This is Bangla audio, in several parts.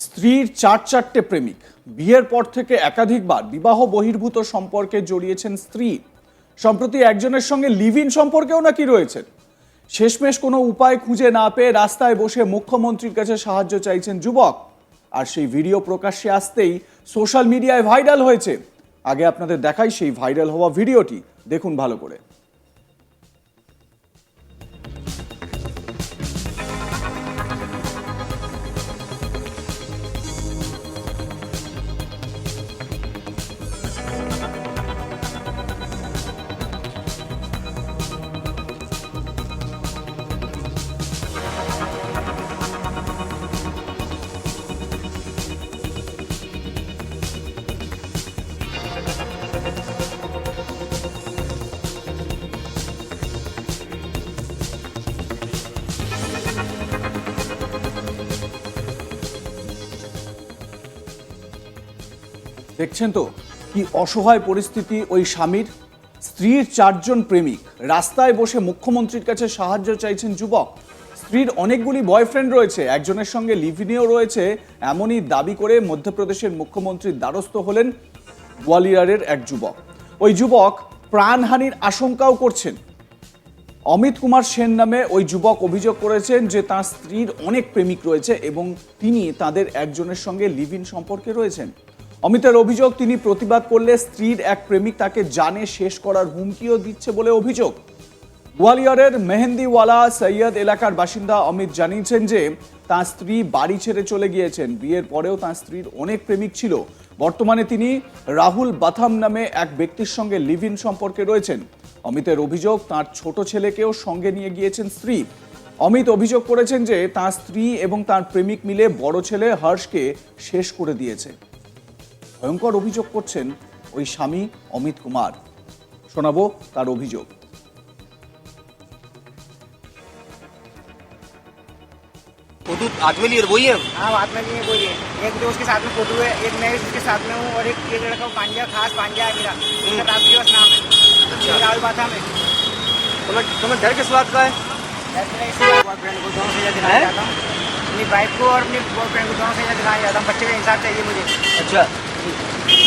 স্ত্রীর চার চারটে প্রেমিক। বিয়ের পর থেকে একাধিকবার বিবাহ বহির্ভূত সম্পর্কে জড়িয়েছেন স্ত্রী। সম্প্রতি একজনের সঙ্গে লিভ ইন সম্পর্কেও নাকি রয়েছেন। শেষমেশ কোনো উপায় খুঁজে না পেয়ে রাস্তায় বসে মুখ্যমন্ত্রীর কাছে সাহায্য চাইছেন যুবক। আর সেই ভিডিও প্রকাশ্যে আসতেই সোশ্যাল মিডিয়ায় ভাইরাল হয়েছে। আগে আপনাদের দেখাই সেই ভাইরাল হওয়া ভিডিওটি। দেখুন ভালো করে। দেখছেন তো? কি অসহায় পরিস্থিতি ওই স্বামীর? স্ত্রীর চারজন প্রেমিক। রাস্তায় বসে মুখ্যমন্ত্রীর কাছে সাহায্য চাইছেন যুবক। স্ত্রীর অনেকগুলি বয়ফ্রেন্ড রয়েছে। একজনের সঙ্গে লিভিনেও রয়েছে। এমনই দাবি করে মধ্যপ্রদেশের মুখ্যমন্ত্রীর দ্বারস্থ হলেন গোয়ালিয়রের এক যুবক। ওই যুবক প্রাণহানির আশঙ্কাও করছেন। অমিত কুমার সেন নামে ওই যুবক অভিযোগ করেছেন যে তার স্ত্রীর অনেক প্রেমিক রয়েছে এবং তিনি তাদের একজনের সঙ্গে লিভ ইন সম্পর্কে রয়েছেন। অমিতের অভিযোগ, তিনি প্রতিবাদ করলে স্ত্রীর এক প্রেমিক তাকে জানে শেষ করার হুমকিও দিচ্ছে বলে অভিযোগ। গোয়ালিয়রের মেহেন্দিওয়ালা সৈয়দ এলাকার বাসিন্দা অমিত জানিয়েছেন যে, তাঁর স্ত্রী বাড়ি ছেড়ে চলে গিয়েছেন। বিয়ের পরেও তাঁর স্ত্রীর অনেক প্রেমিক ছিল। বর্তমানে তিনি রাহুল বাথাম নামে এক ব্যক্তির সঙ্গে লিভ ইন সম্পর্কে রয়েছেন। অমিতের অভিযোগ, তার ছোট ছেলেকেও সঙ্গে নিয়ে গিয়েছেন স্ত্রী। অমিত অভিযোগ করেছেন যে, তার স্ত্রী এবং তার প্রেমিক মিলে বড় ছেলে হর্ষকে শেষ করে দিয়েছে। ভয়ঙ্কর অভিযোগ করছেন ওই স্বামী অমিত কুমার শোনাবো তার অভিযোগ फोटो आदमी लिए वही है हाँ बात में नहीं है कोई है एक दोस्त के साथ में फोटो है एक मैं उसके साथ में हूँ और एक ये लड़का पांजा खास पांजा है मेरा उसका राष्ट्रीय नाम है अच्छा। राहुल बाथा में तुम्हें तुम्हें डर किस बात का है बॉयफ्रेंड को दोनों से दिलाना हैं? चाहता हूँ अपनी वाइफ को और अपने बॉयफ्रेंड को दोनों से दिलाना चाहता हूँ बच्चे का इंसाफ चाहिए मुझे अच्छा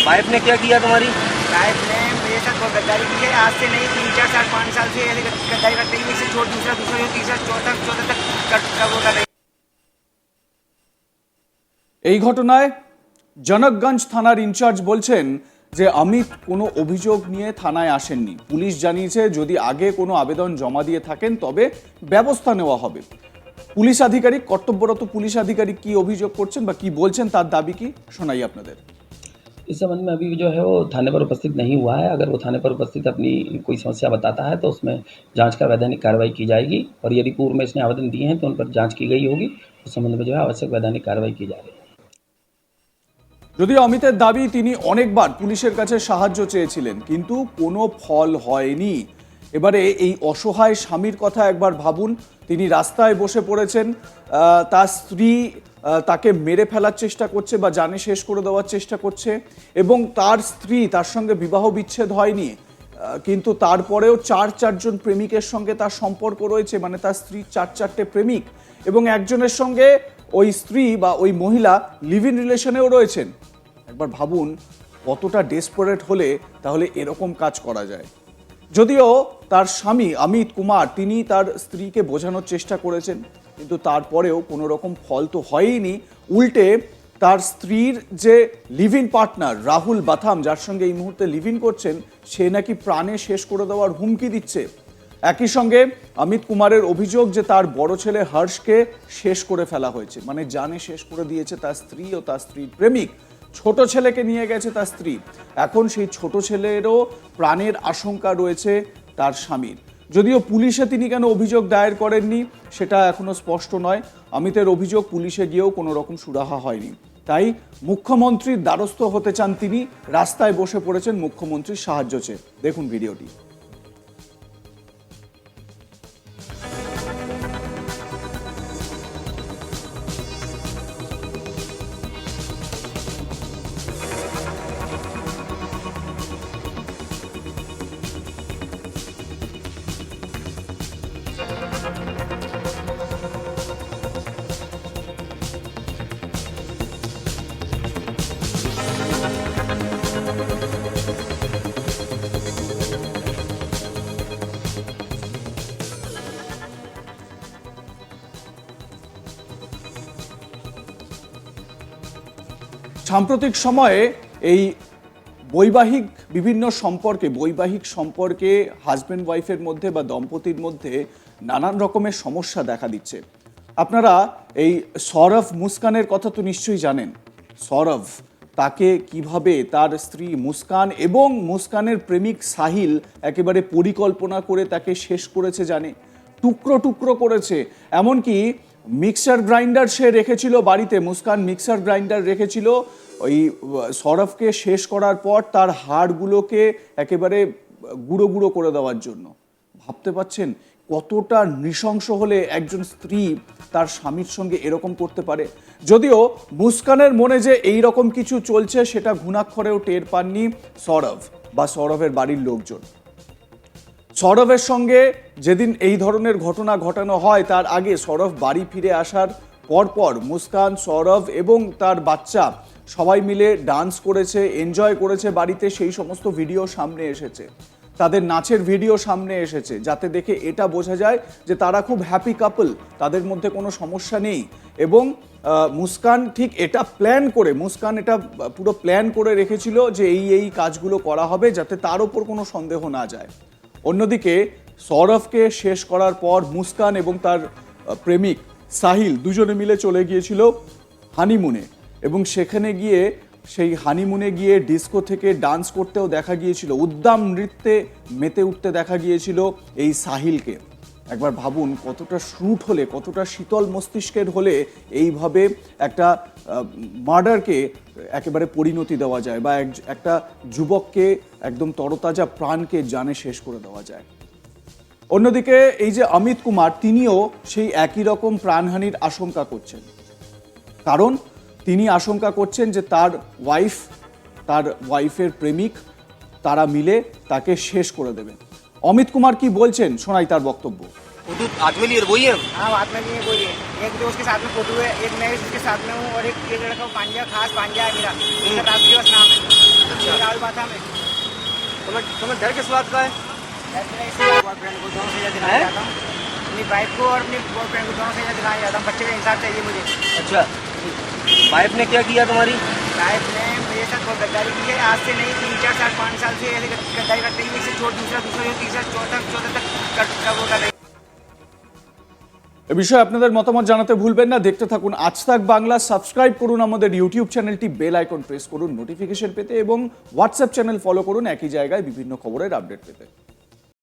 वाइफ ने क्या किया तुम्हारी वाइफ ने मेरे साथ बहुत गद्दारी की है आज से नहीं तीन चार साल पाँच साल से ऐसे गद्दारी करते ही से छोड़ दूसरा दूसरा तीसरा चौथा चौथा तक कर, कर, वो कर रही এই ঘটনায় জনকগঞ্জ থানার ইনচার্জ বলছেন যে অমিত কোনো অভিযোগ নিয়ে থানায় আসেননি পুলিশ জানিয়েছে যদি আগে কোনো আবেদন জমা দিয়ে থাকেন তবে ব্যবস্থা নেওয়া হবে পুলিশ আধিকারিক কর্তব্যরত পুলিশ আধিকারিক কি অভিযোগ করছেন বা কি বলছেন তার দাবি কি শোনাই আপনাদের इस संबंध में अभी जो है वो थाने पर उपस्थित नहीं हुआ है अगर वो थाने पर उपस्थित अपनी कोई समस्या बताता है तो उसमें जांच का वैधानिक कार्रवाई की जाएगी और यदि पूर्व में इसने आवेदन दिए हैं तो उन पर जांच की गई होगी उस संबंध में जो है आवश्यक वैधानिक कार्रवाई की जा रही है যদিও অমিতের দাবি তিনি অনেকবার পুলিশের কাছে সাহায্য চেয়েছিলেন কিন্তু কোনো ফল হয়নি এবারে এই অসহায় স্বামীর কথা একবার ভাবুন তিনি রাস্তায় বসে পড়েছেন আহ, তার স্ত্রী আহ, তাকে মেরে ফেলার চেষ্টা করছে বা জানে শেষ করে দেওয়ার চেষ্টা করছে এবং তার স্ত্রী তার সঙ্গে বিবাহ বিচ্ছেদ হয়নি কিন্তু তারপরেও চার চারজন প্রেমিকের সঙ্গে তার সম্পর্ক রয়েছে মানে তার স্ত্রীর চার চারটে প্রেমিক এবং একজনের সঙ্গে ওই স্ত্রী বা ওই মহিলা লিভ ইন রিলেশনেও রয়েছেন। একবার ভাবুন কতটা ডেসপারেট হলে তাহলে এরকম কাজ করা যায়। যদিও তার স্বামী অমিত কুমার, তিনি তার স্ত্রীকে বোঝানোর চেষ্টা করেছেন। কিন্তু তারপরেও কোনো রকম ফল তো হয়ইনি। উল্টে তার স্ত্রীর যে live in partner Rahul Batham, যার সঙ্গে এই মুহূর্তে লিভ ইন করছেন, সে নাকি প্রাণে শেষ করে দেওয়ার হুমকি দিচ্ছে। একই সঙ্গে অমিত কুমারের অভিযোগ যে তার বড় ছেলে হর্ষকে শেষ করে ফেলা হয়েছে মানে জানে শেষ করে দিয়েছে তার স্ত্রী ও তার স্ত্রীর প্রেমিক। ছোট ছেলেকে নিয়ে গেছে তার স্ত্রী। এখন সেই ছোট ছেলেরও প্রাণের আশঙ্কা রয়েছে তার স্বামীর। যদিও পুলিশে তিনি কেন অভিযোগ দায়ের করেননি, সেটা এখনও স্পষ্ট নয়। অমিতের অভিযোগ পুলিশে গিয়েও কোনো রকম সুরাহা হয়নি। তাই মুখ্যমন্ত্রীর দ্বারস্থ হতে চান তিনি, রাস্তায় বসে পড়েছেন মুখ্যমন্ত্রীর সাহায্য চেয়ে। দেখুন ভিডিওটি। সাম্প্রতিক সময়ে এই বৈবাহিক বিভিন্ন সম্পর্কে, বৈবাহিক সম্পর্কে হাজব্যান্ড ওয়াইফের মধ্যে বা দম্পতির মধ্যে নানান রকমের সমস্যা দেখা দিচ্ছে। আপনারা এই সৌরভ মুস্কানের কথা তো নিশ্চয়ই জানেন। সৌরভ তাকে কীভাবে তার স্ত্রী মুস্কান এবং মুস্কানের প্রেমিক সাহিল একেবারে পরিকল্পনা করে তাকে শেষ করেছে জানে, টুকরো টুকরো করেছে। এমনকি মিক্সার গ্রাইন্ডার সে রেখেছিল বাড়িতে মুস্কান মিক্সার গ্রাইন্ডার রেখেছিল। ওই আহ, সৌরভকে শেষ করার পর তার হাড়গুলোকে একেবারে গুঁড়ো গুঁড়ো করে দেওয়ার জন্য। ভাবতে পাচ্ছেন কতটা নৃশংস হলে একজন স্ত্রী তার স্বামীর সঙ্গে এরকম করতে পারে? যদিও মুস্কানের মনে যে এই রকম কিছু চলছে সেটা ঘুণাক্ষরেও টের পাননি সৌরভ বা সৌরভের বাড়ির লোকজন। সৌরভের সঙ্গে যেদিন এই ধরনের ঘটনা ঘটানো হয়, তার আগে সৌরভ বাড়ি ফিরে আসার পরপর মুস্কান, সৌরভ এবং তার বাচ্চা সবাই মিলে ডান্স করেছে, এনজয় করেছে বাড়িতে, সেই সমস্ত ভিডিও সামনে এসেছে। তাদের নাচের ভিডিও সামনে এসেছে, যাতে দেখে এটা বোঝা যায় যে তারা খুব হ্যাপি কাপল তাদের মধ্যে কোনো সমস্যা নেই। এবং মুস্কান ঠিক এটা প্ল্যান করে, মুস্কান এটা পুরো প্ল্যান করে রেখেছিল যে এই এই কাজগুলো করা হবে, যাতে তার ওপর কোনো সন্দেহ না যায়। অন্যদিকে সৌরভকে শেষ করার পর মুস্কান এবং তার প্রেমিক সাহিল দুজনে মিলে চলে গিয়েছিল হানিমুনে এবং সেখানে গিয়ে সেই হানিমুনে গিয়ে ডিস্কো থেকে ডান্স করতেও দেখা গিয়েছিল। উদ্দাম নৃত্যে মেতে উঠতে দেখা গিয়েছিল এই সাহিলকে। একবার ভাবুন কতটা শ্রুট হলে, কতটা শীতল মস্তিষ্কের হলে এইভাবে একটা মার্ডারকে একেবারে পরিণতি দেওয়া যায় বা এক- একটা যুবককে একদম তরতাজা প্রাণকে জানে শেষ করে দেওয়া যায়। অন্যদিকে এই যে অমিত কুমার, তিনিও সেই একই রকম প্রাণহানির আশঙ্কা করছেন। কারণ তিনি আশঙ্কা করছেন যে তার ওয়াইফ তার ওয়াইফের প্রেমিক, তারা মিলে তাকে শেষ করে দেবে অমিত কুমার কি বলছেন শোনাই তার বক্তব্য हुदूद आजमली और वही है हाँ बात में नहीं है बोलिए एक दोस्त के साथ में फोटो है एक मैं इसके साथ में हूँ और एक एक लड़का पांजा खास पांजा है मेरा इसका रात दिवस नाम है राहुल बाथा में तुम्हें तुम्हें डर किस बात का है ऐसे मैं इसके बॉयफ्रेंड को दोनों सजा दिलाना हैं? चाहता हूँ अपनी वाइफ को और अपने बॉयफ्रेंड को दोनों सजा दिलाना चाहता हूँ बच्चे का इंसाफ चाहिए मुझे अच्छा वाइफ ने क्या किया तुम्हारी वाइफ ने मेरे साथ बहुत गद्दारी की है आज से नहीं तीन चार साल पाँच साल से ऐसे गद्दारी करते ही एक से छोड़ दूसरा दूसरा तीसरा चौथा चौथा तक कर- कर वो कर रही এ বিষয়ে আপনাদের মতামত জানাতে ভুলবেন না দেখতে থাকুন আজ তাক বাংলা সাবস্ক্রাইব করুন আমাদের ইউটিউব চ্যানেলটি বেল আইকন প্রেস করুন নোটিফিকেশন পেতে এবং হোয়াটসঅ্যাপ চ্যানেল ফলো করুন একই জায়গায় বিভিন্ন খবরের আপডেট পেতে